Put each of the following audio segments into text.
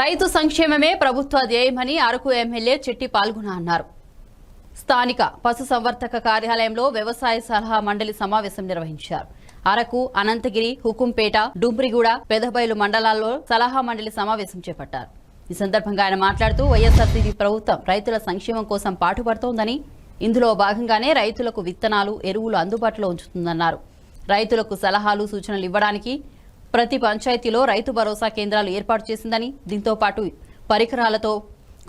రైతు సంక్షేమమే ప్రభుత్వ ధ్యేయమని అరకు ఎమ్మెల్యే చెట్టి పాల్గొన అన్నారు. స్థానిక పశు సంవర్ధక కార్యాలయంలో వ్యవసాయ సలహా మండలి సమావేశం నిర్వహించారు. అరకు అనంతగిరి హుకుంపేట డుంబ్రిగూడ పెదబైలు మండలాల్లో సలహా మండలి సమావేశం చేపట్టారు. ఈ సందర్భంగా ఆయన మాట్లాడుతూ వైఎస్ఆర్సీపీ ప్రభుత్వం రైతుల సంక్షేమం కోసం పాటుపడుతోందని ఇందులో భాగంగానే రైతులకు విత్తనాలు ఎరువులు అందుబాటులో ఉంచుతుందన్నారు. రైతులకు సలహాలు సూచనలు ఇవ్వడానికి ప్రతి పంచాయతీలో రైతు భరోసా కేంద్రాలు ఏర్పాటు చేసిందని దీంతో పాటు పరికరాలతో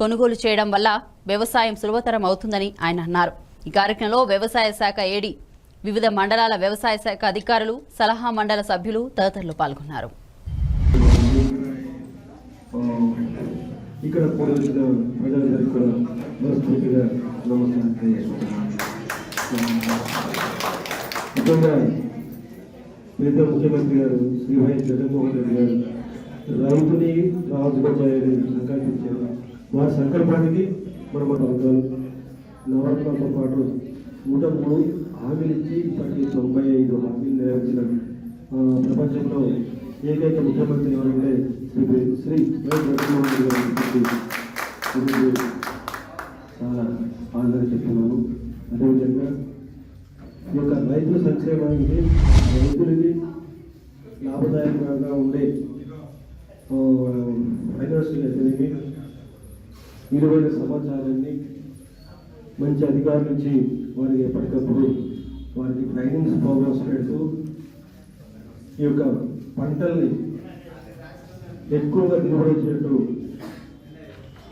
కొనుగోలు చేయడం వల్ల వ్యవసాయం సులభతరం అవుతుందని ఆయన అన్నారు. ఈ కార్యక్రమంలో వ్యవసాయ శాఖ ఏడి వివిధ మండలాల వ్యవసాయ శాఖ అధికారులు సలహా మండల సభ్యులు తదితరులు పాల్గొన్నారు. ఇక్కడ కూడా మనస్ఫూర్తిగా ముఖ్యమంత్రి గారు శ్రీ వైఎస్ జగన్మోహన్ రెడ్డి గారు రైతుని రాజుగా సంకల్పించారు వారి సంకల్పానికి మనం పథకాలు నవరత్నాలతో పాటు నూట మూడు హామీలు ఇచ్చి ఇప్పటికీ తొంభై ఐదు హామీలు నెరవేర్చిన ప్రపంచంలో ఏకైక ముఖ్యమంత్రి ఎవరంటే శ్రీ శ్రీ వైఎస్ జగన్మోహన్ రెడ్డి గారు చాలా ఆందోళన చెప్తున్నాను. అదేవిధంగా ఈ యొక్క రైతుల సంక్షేమానికి రైతులకి లాభదాయకంగా ఉండే ఫైనాన్షియల్ అయితేనేమి విలువైన సమాచారాన్ని మంచి అధికారుల నుంచి వారికి ఎప్పటికప్పుడు వారికి ట్రైనింగ్స్ ప్రోగ్రామ్స్ పెడుతూ ఈ యొక్క పంటల్ని ఎక్కువగా దిగుబడి ఇచ్చినట్టు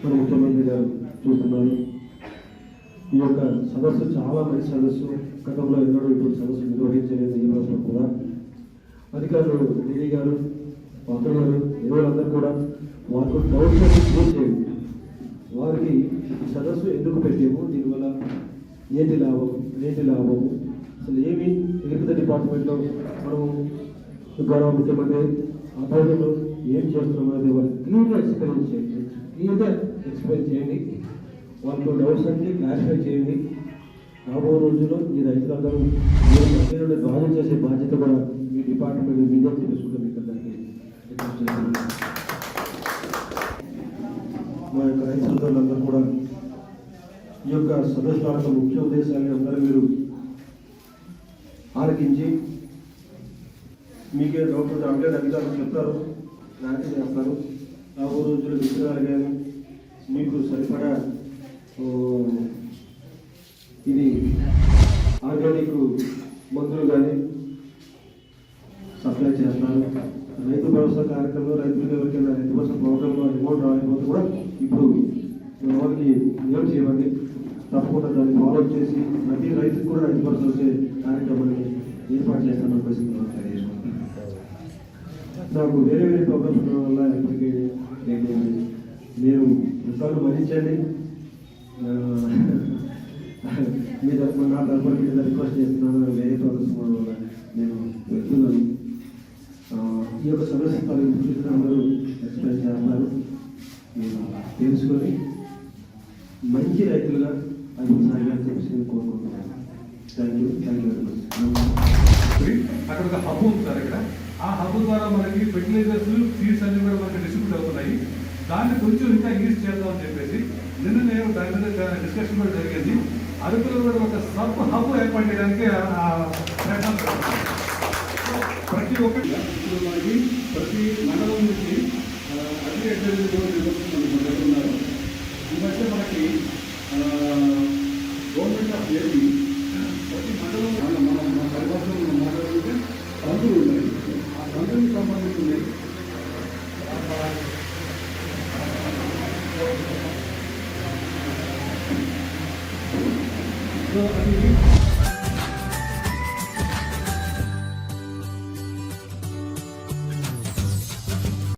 మన ముఖ్యమంత్రి గారు చూస్తున్నారు. ఈ యొక్క సదస్సు చాలా మంచి సదస్సు. గతంలో ఎన్నడూ ఇప్పుడు సదస్సు నిర్వహించలేదు ఈ రోజు కూడా. అధికారులు డిడి గారు మంత్రులు గారు కూడా వారికి భవిష్యత్తు అన్ని వారికి సదస్సు ఎందుకు పెట్టాము? దీనివల్ల ఏంటి లాభం? ఏంటి లాభము? అసలు ఏమి అగ్రికల్చర్ డిపార్ట్మెంట్లో మనము గౌరవ ముఖ్యమంత్రి ఆధ్వర్యంలో ఏం చేస్తున్నాం అనేది వాళ్ళకి క్లియర్గా ఎక్స్ప్లెయిన్ చేయండి. క్లియర్గా ఎక్స్ప్లెయిన్ చేయండి. వాళ్ళకు డౌట్స్ అన్ని క్లారిఫై చేయండి. రాబో రోజుల్లో మీ రైతులందరూ మీరు మధ్యలో చేసే బాధ్యత కూడా మీ డిపార్ట్మెంట్ మీద తెలుసుకుంటాం మీకు అందరికీ. మా యొక్క రైతు సోదరులందరూ కూడా ఈ యొక్క సదస్సు యొక్క ముఖ్య ఉద్దేశాన్ని అందరూ మీరు ఆలకించి మీకే డౌట్ ఉంటే అధికారులు చెప్తారు. క్లారిటీ చేస్తారు. రాబో రోజుల్లో విత్తనాలు కానీ మీకు సరిపడా ఇది ఆర్గానిక్ మందులు కానీ సప్లై చేస్తారు. రైతు భరోసా కార్యక్రమంలో రైతులకు ఎవరికైనా రైతు భరోసా ప్రోగ్రాంలో అమౌంట్ రాకపోతే కూడా ఇప్పుడు వాళ్ళకి నియమం చేయమని తప్పకుండా దాన్ని ఫాలో చేసి ప్రతి రైతుకు కూడా రైతు భరోసా వచ్చే కార్యక్రమాన్ని ఏర్పాటు చేస్తామని చెప్పేసి నాకు వేరే వేరే ప్రోగ్రామ్స్ ఉండడం వల్ల ఇప్పటికీ నేను మీరు ఎంతవరకు మరించండి మీ తరఫున నా తరఫున మీ రిక్వెస్ట్ చేస్తున్నాను వేరే ప్రోగ్రామ్స్ నేను వెళ్తున్నాను ఈ యొక్క సమస్య పలు అందరూ ఎక్స్ప్లెయిన్ చేస్తారు తెలుసుకొని మంచి రైతులుగా అది సాగాలని చెప్పేసి నేను కోరుకుంటున్నాను thank you thank you very much అక్కడ ఒక హబ్ ఉంది సార్ ఇక్కడ. ఆ హబ్ ద్వారా మనకి ఫెర్టిలైజర్స్ సీడ్స్ అన్ని కూడా మనకి డిస్ట్రిబ్యూట్ అవుతున్నాయి. దాన్ని కొంచెం ఇంకా యూజ్ చేద్దామని నేను డిస్కషన్ కూడా జరిగింది. అరకులో కూడా ఒక సబ్ హబ్ ఏర్పాటు చేయడానికి ఆ- ప్రతి ఒక్కటి మనకి ప్రతి మండలం నుంచి అగ్రికల్చర్ మనకు ఉన్నారు. ఈ మధ్య మనకి గవర్నమెంట్ ఆఫ్ ఏపీ ప్రతి మండలం మన మన మన పరిభాషలో మనం మాట్లాడుకుంటే తంతులు ఉన్నాయి. ఆ తంతులకు సంబంధించిన 그 아니,